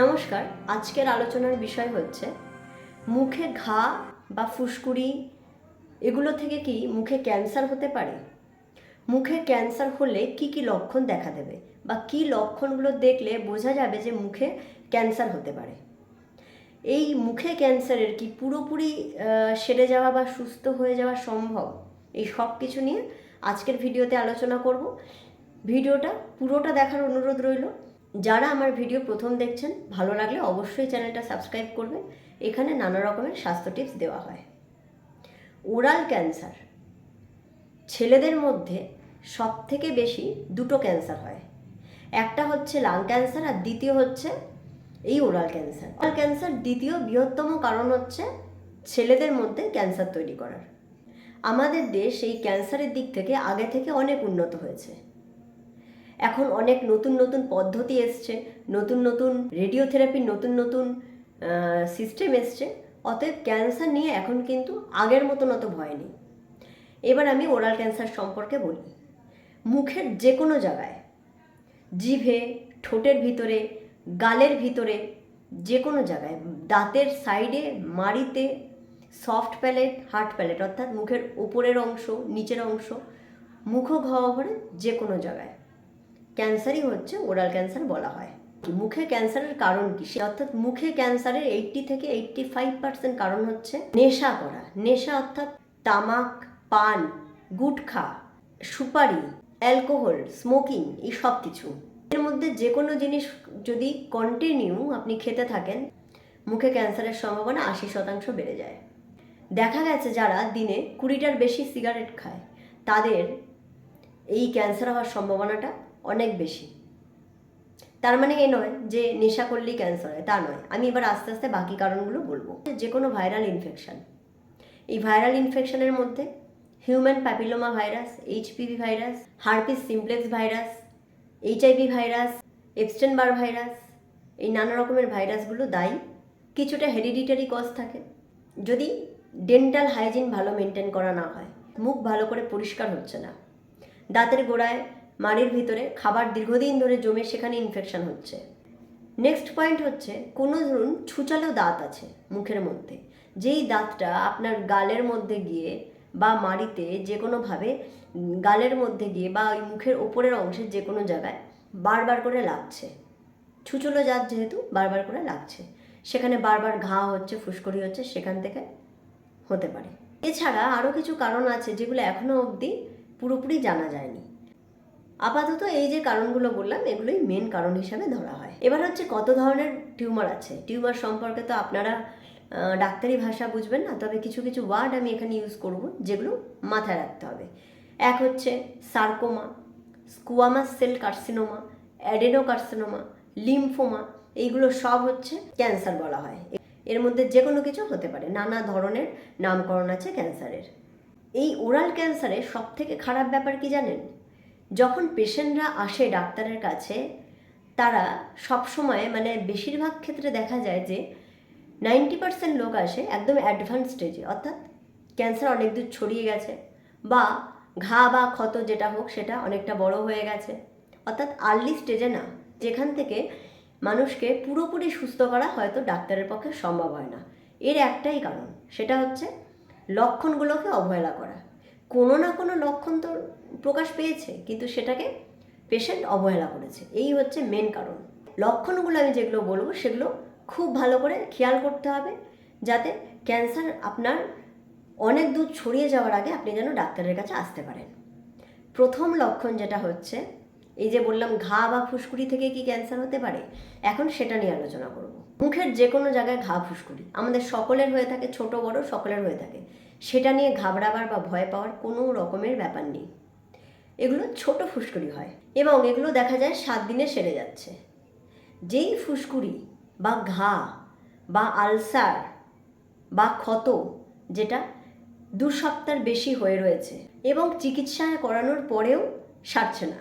নমস্কার, আজকের আলোচনার বিষয় হচ্ছে মুখে ঘা বা ফুসকুড়ি এগুলো থেকে কি মুখে ক্যান্সার হতে পারে? মুখে ক্যান্সার হলে কি কি লক্ষণ দেখা দেবে বা কি লক্ষণগুলো দেখলে বোঝা যাবে যে মুখে ক্যান্সার হতে পারে? এই মুখে ক্যান্সারের কি পুরোপুরি সেরে যাওয়া বা সুস্থ হয়ে যাওয়া সম্ভব? এই সব কিছু নিয়ে আজকের ভিডিওতে আলোচনা করব। ভিডিওটা পুরোটা দেখার অনুরোধ রইল। যারা আমার ভিডিও প্রথম দেখছেন, ভালো লাগলে অবশ্যই চ্যানেলটা সাবস্ক্রাইব করবেন। এখানে নানা রকমের স্বাস্থ্য টিপস দেওয়া হয়। Oral cancer. ছেলেদের মধ্যে সব থেকে বেশি দুটো ক্যান্সার হয়। একটা হচ্ছে লাং ক্যান্সার আর দ্বিতীয় হচ্ছে এই ওরাল ক্যান্সার। ওরাল ক্যান্সার দ্বিতীয় বৃহত্তম কারণ হচ্ছে ছেলেদের মধ্যে ক্যান্সার তৈরি করার। আমাদের দেশ এই ক্যান্সারের দিক থেকে আগে থেকে অনেক উন্নত হয়েছে। এখন অনেক নতুন নতুন পদ্ধতি এসছে, নতুন নতুন রেডিওথেরাপির নতুন নতুন সিস্টেম এসছে, অতএব ক্যান্সার নিয়ে এখন কিন্তু আগের মতন অত ভয় নেই। এবার আমি ওরাল ক্যান্সার সম্পর্কে বলি। মুখের যে কোনো জায়গায়, জিভে, ঠোঁটের ভিতরে, গালের ভিতরে যে কোনো জায়গায়, দাঁতের সাইডে মাড়িতে সফট প্যালেট হার্ড প্যালেট অর্থাৎ মুখের উপরের অংশ, নিচের অংশ মুখ গহ্বরে যে কোনো জায়গায়। ক্যান্সারই হচ্ছে, ওরাল ক্যান্সার বলা হয়। মুখে ক্যান্সারের কারণ কি? সে অর্থাৎ মুখে ক্যান্সারের এইটটি থেকে এইটটি ফাইভ পার্সেন্ট কারণ হচ্ছে নেশা করা। নেশা অর্থাৎ তামাক, পান, গুটখা, সুপারি, অ্যালকোহল, স্মোকিং, এই সব কিছু। এর মধ্যে যে কোনো জিনিস যদি কন্টিনিউ আপনি খেতে থাকেন, মুখে ক্যান্সারের সম্ভাবনা আশি শতাংশ বেড়ে যায়। দেখা গেছে যারা দিনে কুড়িটার বেশি সিগারেট খায়, তাদের এই ক্যান্সার হওয়ার সম্ভাবনাটা অনেক বেশি। তার মানে এ নয় যে নেশা করলেই ক্যান্সার হয়, তা নয়। আমি এবার আস্তে আস্তে বাকি কারণগুলো বলব। যে কোনো ভাইরাল ইনফেকশন এই ভাইরাল ইনফেকশানের মধ্যে human papilloma virus HPV virus herpes simplex virus HIV virus Epstein Barr virus এই নানা রকমের ভাইরাসগুলো দায়ী। কিছুটা হেরিডিটারি কজ থাকে। যদি ডেন্টাল হাইজিন ভালো মেনটেন করা না হয়, মুখ ভালো করে পরিষ্কার হচ্ছে না, দাঁতের গোড়ায় মাড়ির ভিতরে খাবার দীর্ঘদিন ধরে জমে সেখানে ইনফেকশন হচ্ছে। নেক্সট পয়েন্ট হচ্ছে, কোনো ধরুন ছুচালো দাঁত আছে মুখের মধ্যে। যেই দাঁতটা আপনার গালের মধ্যে গিয়ে বা মাড়িতে যে কোনোভাবে গালের মধ্যে গিয়ে বা ওই মুখের ওপরের অংশে যে কোনো জায়গায় বারবার করে লাগছে। ছুচলো জাত যেহেতু বারবার করে লাগছে। সেখানে বারবার ঘা হচ্ছে, ফুসকুড়ি হচ্ছে, সেখান থেকে হতে পারে। এছাড়া আরও কিছু কারণ আছে যেগুলো এখনও অবধি পুরোপুরি জানা যায়নি। আপাতত এই যে কারণগুলো বললাম, এগুলোই মেন কারণ হিসাবে ধরা হয়। এবার হচ্ছে কত ধরনের টিউমার আছে? টিউমার সম্পর্কে তো আপনারা ডাক্তারি ভাষা বুঝবেন না, তবে কিছু কিছু ওয়ার্ড আমি এখানে ইউজ করব, যেগুলো মাথায় রাখতে হবে। এক হচ্ছে sarcoma squamous cell carcinoma adenocarcinoma lymphoma, এইগুলো সব হচ্ছে ক্যান্সার বলা হয়। এর মধ্যে যে কোনো কিছু হতে পারে, নানা ধরনের নামকরণ আছে ক্যান্সারের। এই ওরাল ক্যান্সারের সব থেকে খারাপ ব্যাপার কি জানেন? যখন পেশেন্টরা আসে ডাক্তারের কাছে, তারা সব সময় মানে বেশিরভাগ ক্ষেত্রে দেখা যায় যে নাইনটি পার্সেন্ট লোক আসে একদম অ্যাডভান্স স্টেজে অর্থাৎ ক্যান্সার অনেক দূর ছড়িয়ে গেছে বা ঘা বা ক্ষত যেটা হোক সেটা অনেকটা বড় হয়ে গেছে। অর্থাৎ আর্লি স্টেজে না, যেখান থেকে মানুষকে পুরোপুরি সুস্থ করা হয়তো ডাক্তারের পক্ষে সম্ভব হয় না। এর একটাই কারণ, সেটা হচ্ছে লক্ষণগুলোকে অবহেলা করা। কোনো না কোনো লক্ষণ তো প্রকাশ পেয়েছে, কিন্তু সেটাকে পেশেন্ট অবহেলা করেছে। এই হচ্ছে মেন কারণ। লক্ষণগুলো আমি যেগুলো বলব, সেগুলো খুব ভালো করে খেয়াল করতে হবে, যাতে ক্যান্সার আপনার অনেক দূর ছড়িয়ে যাওয়ার আগে আপনি যেন ডাক্তারের কাছে আসতে পারেন। প্রথম লক্ষণ যেটা হচ্ছে, এই যে বললাম ঘা বা ফুসকুড়ি থেকে কি ক্যান্সার হতে পারে, এখন সেটা নিয়ে আলোচনা করব। মুখের যে কোনো জায়গায় ঘা, ফুসকুড়ি, আমাদের সকলের হয়ে থাকে, ছোট, বড়, সকলের হয়ে থাকে, সেটা নিয়ে ঘাবড়াবার বা ভয় পাওয়ার কোনো রকমের ব্যাপার নেই। এগুলো ছোট ফুসকুড়ি হয় এবং এগুলো দেখা যায় সাত দিনে সেরে যাচ্ছে। যেই ফুসকুড়ি বা ঘা বা আলসার বা ক্ষত যেটা দু সপ্তাহ বেশি হয়ে রয়েছে এবং চিকিৎসা করানোর পরেও সারছে না।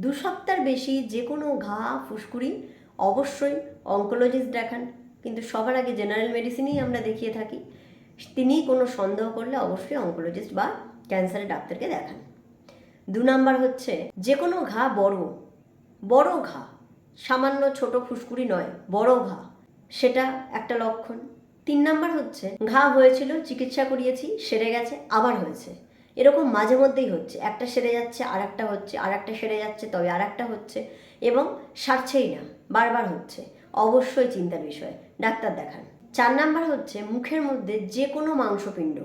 দু সপ্তাহ বেশি যে কোনো ঘা, ফুসকুড়ি অবশ্যই অঙ্কোলজিস্ট দেখান। কিন্তু সবার আগে জেনারেল মেডিসিনই আমরা দেখিয়ে থাকি। তিনি কোনো সন্দেহ করলে অবশ্যই অঙ্কোলজিস্ট বা ক্যান্সারের ডাক্তারকে দেখান। দু নাম্বার হচ্ছে, যে কোনো ঘা বড় বড় ঘা, সামান্য ছোট ফুসকুড়ি নয়, বড় ঘা, সেটা একটা লক্ষণ। তিন নাম্বার হচ্ছে, ঘা হয়েছিল, চিকিৎসা করিয়েছি, সেরে গেছে, আবার হয়েছে। এরকম মাঝে মধ্যেই হচ্ছে, একটা সেরে যাচ্ছে আর একটা হচ্ছে আর একটা সেরে যাচ্ছে, তবে আর একটা হচ্ছে, এবং সারছেই না, বারবার হচ্ছে, অবশ্যই চিন্তার বিষয়, ডাক্তার দেখান। চার নাম্বার হচ্ছে, মুখের মধ্যে যে কোনো মাংসপিণ্ড,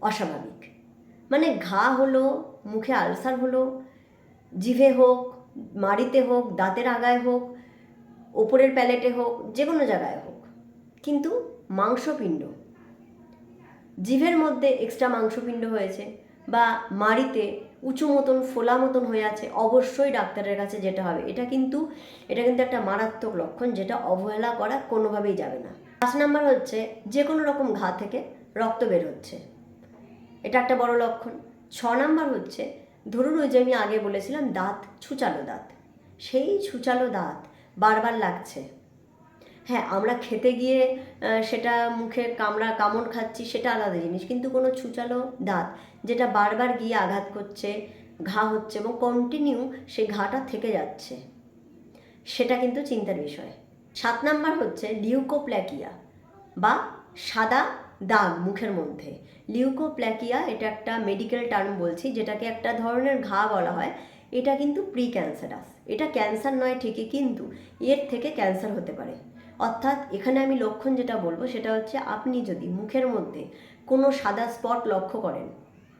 অস্বাভাবিক। মানে ঘা হলো মুখে আলসার হলো, জিভে হোক, মাড়িতে হোক, দাঁতের আগায় হোক, ওপরের প্যালেটে হোক, যে কোনো জায়গায় হোক। কিন্তু মাংসপিণ্ড, জিভের মধ্যে এক্সট্রা মাংসপিণ্ড হয়েছে বা মাড়িতে উঁচু মতন, ফোলা মতন হয়ে আছে, অবশ্যই ডাক্তারের কাছে যেতে হবে। এটা কিন্তু এটা কিন্তু একটা মারাত্মক লক্ষণ যেটা অবহেলা করা কোনোভাবেই যাবে না। পাঁচ নাম্বার হচ্ছে, যে কোনো রকম ঘা থেকে রক্ত বের হচ্ছে। এটা একটা বড় লক্ষণ। ছ নাম্বার হচ্ছে, ধরুন ওই যে আমি আগে বলেছিলাম দাঁত, ছুচালো দাঁত। সেই ছুচালো দাঁত বারবার লাগছে। হ্যাঁ আমরা খেতে গিয়ে সেটা মুখে কামড়া, কামড় খাচ্ছি, সেটা আলাদা জিনিস। কিন্তু কোনো ছুচালো দাঁত যেটা বারবার গিয়ে আঘাত করছে, ঘা হচ্ছে এবং কন্টিনিউ সেই ঘাটা থেকে যাচ্ছে, সেটা কিন্তু চিন্তার বিষয়। সাত নাম্বার হচ্ছে লিউকোপ্ল্যাকিয়া বা সাদা দাগ মুখের মধ্যে। লিউকোপ্ল্যাকিয়া, এটা একটা মেডিকেল টার্ম বলছি, যেটাকে একটা ধরনের ঘা বলা হয়, এটা কিন্তু প্রি ক্যান্সারাস এটা ক্যান্সার নয় ঠিকই, কিন্তু এর থেকে ক্যান্সার হতে পারে। অর্থাৎ এখানে আমি লক্ষণ যেটা বলব, সেটা হচ্ছে আপনি যদি মুখের মধ্যে কোনো সাদা স্পট লক্ষ্য করেন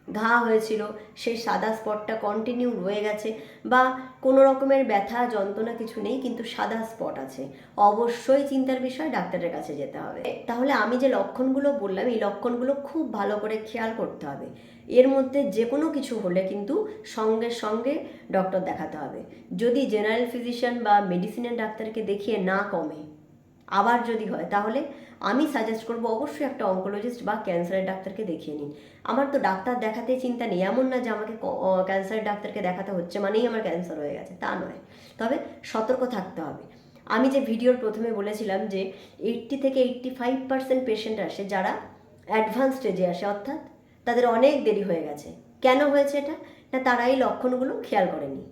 ঘা হয়েছিল, সেই সাদা স্পটটা কন্টিনিউ রয়ে গেছে বা কোনো রকমের ব্যথা, যন্ত্রণা কিছু নেই, কিন্তু সাদা স্পট আছে। অবশ্যই চিন্তার বিষয় ডাক্তারের কাছে যেতে হবে। তাহলে আমি যে লক্ষণগুলো বললাম, এই লক্ষণগুলো খুব ভালো করে খেয়াল করতে হবে। এর মধ্যে যে কোনো কিছু হলে কিন্তু সঙ্গে সঙ্গে ডক্টর দেখাতে হবে। যদি জেনারেল ফিজিশিয়ান বা মেডিসিনের ডাক্তারকে দেখিয়ে না কমে আবার যদি হয়, তাহলে আমি সাজেস্ট করব অবশ্যই একটা অঙ্কোলজিস্ট বা ক্যান্সারের ডাক্তারকে দেখিয়ে নিন। আমার তো ডাক্তার দেখাতে চিন্তা নেই, এমন না যে আমাকে ক্যান্সারের ডাক্তারকে দেখাতে হচ্ছে মানেই আমার ক্যান্সার হয়ে গেছে, তা নয়। তবে সতর্ক থাকতে হবে। আমি যে ভিডিওর প্রথমে বলেছিলাম যে এইট্টি থেকে এইট্টি ফাইভ পার্সেন্ট পেশেন্ট আসে যারা অ্যাডভান্স স্টেজে আসে, অর্থাৎ তাদের অনেক দেরি হয়ে গেছে। কেন হয়েছে এটা? না তারা এই লক্ষণগুলো খেয়াল করেনি।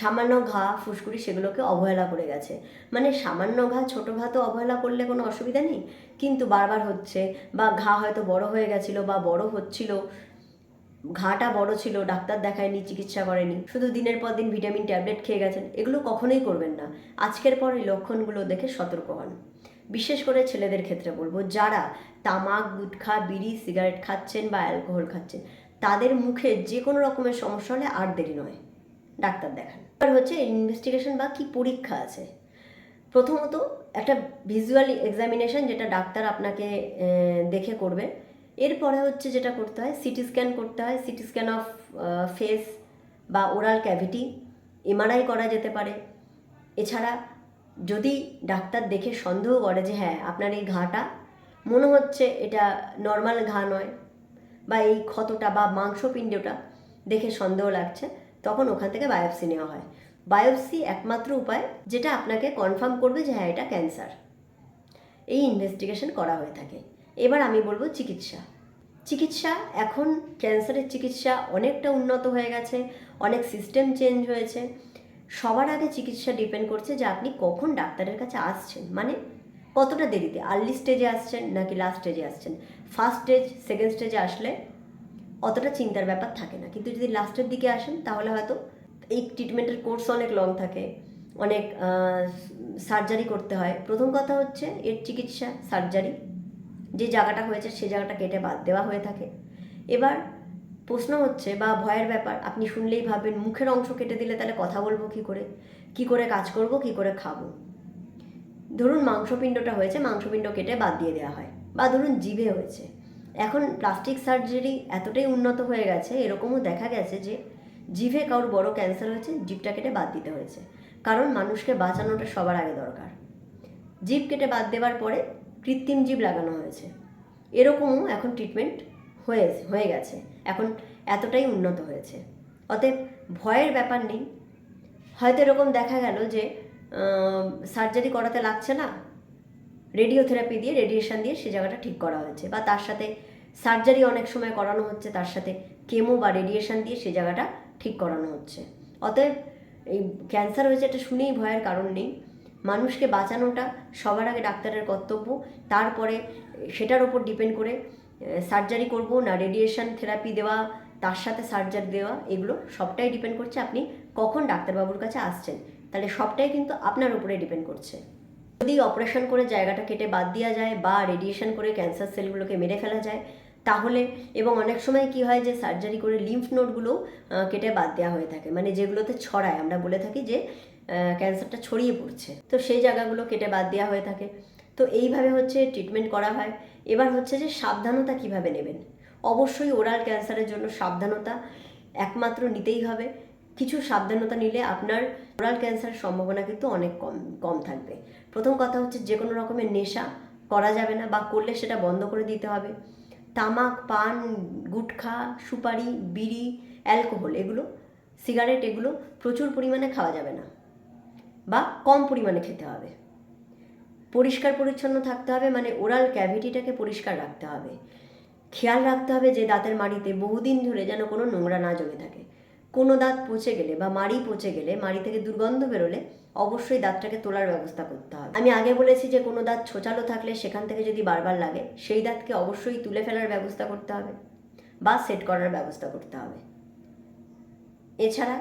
সামান্য ঘা, ফুসকুড়ি সেগুলোকে অবহেলা করে গেছে। মানে সামান্য ঘা, ছোট ঘা তো অবহেলা করলে কোনো অসুবিধা নেই? কিন্তু বারবার হচ্ছে বা ঘা হয়তো বড় হয়ে গেছিল বা বড় হচ্ছিল। ঘাটা বড় ছিল, ডাক্তার দেখায়নি, চিকিৎসা করেনি। শুধু দিনের পর দিন ভিটামিন, ট্যাবলেট খেয়ে গেছেন। এগুলো কখনোই করবেন না। আজকের পর এই লক্ষণগুলো দেখে সতর্ক হন। বিশেষ করে ছেলেদের ক্ষেত্রে বলব, যারা তামাক, গুটখা, বিড়ি, সিগারেট খাচ্ছেন বা অ্যালকোহল খাচ্ছেন, তাদের মুখে যে কোনো রকমের সমস্যা হলে আর দেরি নয়। ডাক্তার দেখান। আর হচ্ছে ইনভেস্টিগেশন বা কি পরীক্ষা আছে? প্রথমত একটা ভিজুয়াল এক্সামিনেশন যেটা ডাক্তার আপনাকে দেখে করবে। এরপরে হচ্ছে যেটা করতে হয় সিটি স্ক্যান করতে হয়। সিটি স্ক্যান অফ ফেস বা ওরাল ক্যাভিটি এমআরআই করা যেতে পারে। এছাড়া যদি ডাক্তার দেখে সন্দেহ করে যে হ্যাঁ আপনার এই ঘাটা, মনে হচ্ছে এটা নর্মাল ঘা নয়, বা এই ক্ষতটা বা মাংসপিণ্ডটা দেখে সন্দেহ লাগছে তখন ওখান থেকে বায়োপসি নেওয়া হয়। বায়োপসি একমাত্র উপায় যেটা আপনাকে কনফার্ম করবে যে হ্যাঁ এটা ক্যান্সার এই ইনভেস্টিগেশন করা হয়ে থাকে। এবার আমি বলব চিকিৎসা। চিকিৎসা, এখন ক্যান্সারের চিকিৎসা অনেকটা উন্নত হয়ে গেছে, অনেক সিস্টেম চেঞ্জ হয়েছে। সবার আগে চিকিৎসা ডিপেন্ড করছে যে আপনি কখন ডাক্তারের কাছে আসছেন। মানে কতটা দেরিতে? আর্লি স্টেজে আসছেন নাকি লাস্ট স্টেজে আসছেন? ফার্স্ট স্টেজ সেকেন্ড স্টেজে আসলে অতটা চিন্তার ব্যাপার থাকে না। কিন্তু যদি লাস্টের দিকে আসেন, তাহলে হয়তো এই ট্রিটমেন্টের কোর্স অনেক লং থাকে। অনেক সার্জারি করতে হয়। প্রথম কথা হচ্ছে এর চিকিৎসা সার্জারি যে জায়গাটা হয়েছে, সে জায়গাটা কেটে বাদ দেওয়া হয়ে থাকে। এবার প্রশ্ন হচ্ছে বা ভয়ের ব্যাপার, আপনি শুনলেই ভাবেন মুখের অংশ কেটে দিলে তাহলে কথা বলব কি করে? কি করে কাজ করব, কি করে খাব? ধরুন মাংসপিণ্ডটা হয়েছে, মাংসপিণ্ড কেটে বাদ দিয়ে দেওয়া হয়। বা ধরুন জিভে হয়েছে। এখন প্লাস্টিক সার্জারি এতটাই উন্নত হয়ে গেছে, এরকমও দেখা গেছে যে জিভে কারোর বড় ক্যান্সার হয়েছে জিভটা কেটে বাদ দিতে হয়েছে। কারণ মানুষকে বাঁচানোটা সবার আগে দরকার। জিভ কেটে বাদ দেওয়ার পরে কৃত্রিম জীব লাগানো হয়েছে। এরকমও এখন ট্রিটমেন্ট হয়ে হয়ে গেছে। এখন এতটাই উন্নত হয়েছে। অতএব ভয়ের ব্যাপার নেই। হয়তো এরকম দেখা গেল যে সার্জারি করাতে লাগছে না রেডিওথেরাপি দিয়ে রেডিয়েশন দিয়ে সে জায়গাটা ঠিক করা হয়েছে। বা তার সাথে সার্জারি অনেক সময় করানো হচ্ছে, তার সাথে কেমো বা রেডিয়েশন দিয়ে সে জায়গাটা ঠিক করানো হচ্ছে। অতএব এই ক্যান্সার হয়েছে এটা শুনেই ভয়ের কারণ নেই। মানুষকে বাঁচানোটা সবার আগে ডাক্তারের কর্তব্য। তারপরে সেটার ওপর ডিপেন্ড করে সার্জারি করব না রেডিয়েশন থেরাপি দেওয়া, তার সাথে সার্জারি দেওয়া, এগুলো সবটাই ডিপেন্ড করছে। আপনি কখন ডাক্তারবাবুর কাছে আসছেন? তাহলে সবটাই কিন্তু আপনার উপরে ডিপেন্ড করছে। যদি অপারেশন করে জায়গাটা কেটে বাদ দেওয়া যায় বা রেডিয়েশন করে ক্যান্সার সেলগুলোকে মেরে ফেলা যায়, তাহলে এবং অনেক সময় কি হয় যে সার্জারি করে লিম্ফ নোটগুলো কেটে বাদ দেওয়া হয়ে থাকে। মানে যেগুলোতে ছড়ায়, আমরা বলে থাকি যে ক্যান্সারটা ছড়িয়ে পড়ছে। তো সেই জায়গাগুলো কেটে বাদ দেওয়া হয়ে থাকে। তো এইভাবে হচ্ছে ট্রিটমেন্ট করা হয়। এবার হচ্ছে যে সাবধানতা কীভাবে নেবেন? অবশ্যই ওরাল ক্যান্সারের জন্য সাবধানতা একমাত্র নিতেই হবে। কিছু সাবধানতা নিলে আপনার ওরাল ক্যান্সারের সম্ভাবনা কিন্তু অনেক কম কম থাকবে। প্রথম কথা হচ্ছে যে কোনো রকমের নেশা করা যাবে না বা করলে সেটা বন্ধ করে দিতে হবে। তামাক, পান, গুটখা, সুপারি, বিড়ি, অ্যালকোহল এগুলো, সিগারেট এগুলো প্রচুর পরিমাণে খাওয়া যাবে না বা কম পরিমাণে খেতে হবে। পরিষ্কার পরিচ্ছন্ন থাকতে হবে মানে ওরাল ক্যাভিটিটাকে পরিষ্কার রাখতে হবে। খেয়াল রাখতে হবে যে দাঁতের মাড়িতে বহুদিন ধরে যেন কোনো নোংরা না জমে থাকে। কোনো দাঁত পচে গেলে বা মাড়ি পচে গেলে, মাড়ি থেকে দুর্গন্ধ বেরোলে অবশ্যই দাঁতটাকে তোলার ব্যবস্থা করতে হবে। আমি আগে বলেছি যে কোনো দাঁত ছোচালো থাকলে সেখান থেকে যদি বারবার লাগে, সেই দাঁতকে অবশ্যই তুলে ফেলার ব্যবস্থা করতে হবে বা সেট করার ব্যবস্থা করতে হবে। এছাড়া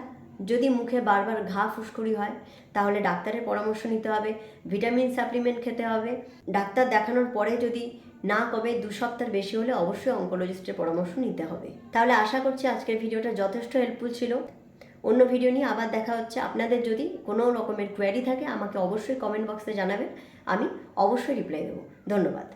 যদি মুখে বারবার ঘা ফুসকুড়ি হয়, তাহলে ডাক্তারের পরামর্শ নিতে হবে, ভিটামিন সাপ্লিমেন্ট খেতে হবে। ডাক্তার দেখানোর পরে যদি না কবে দু সপ্তাহের বেশি হলে অবশ্যই অঙ্কোলজিস্টের পরামর্শ নিতে হবে। তাহলে আশা করছি আজকের ভিডিওটা যথেষ্ট হেল্পফুল ছিল। অন্য ভিডিও নিয়ে আবার দেখা হচ্ছে। আপনাদের যদি কোনো রকমের কোয়ারি থাকে, আমাকে অবশ্যই কমেন্ট বক্সে জানাবেন। আমি অবশ্যই রিপ্লাই দেবো। ধন্যবাদ।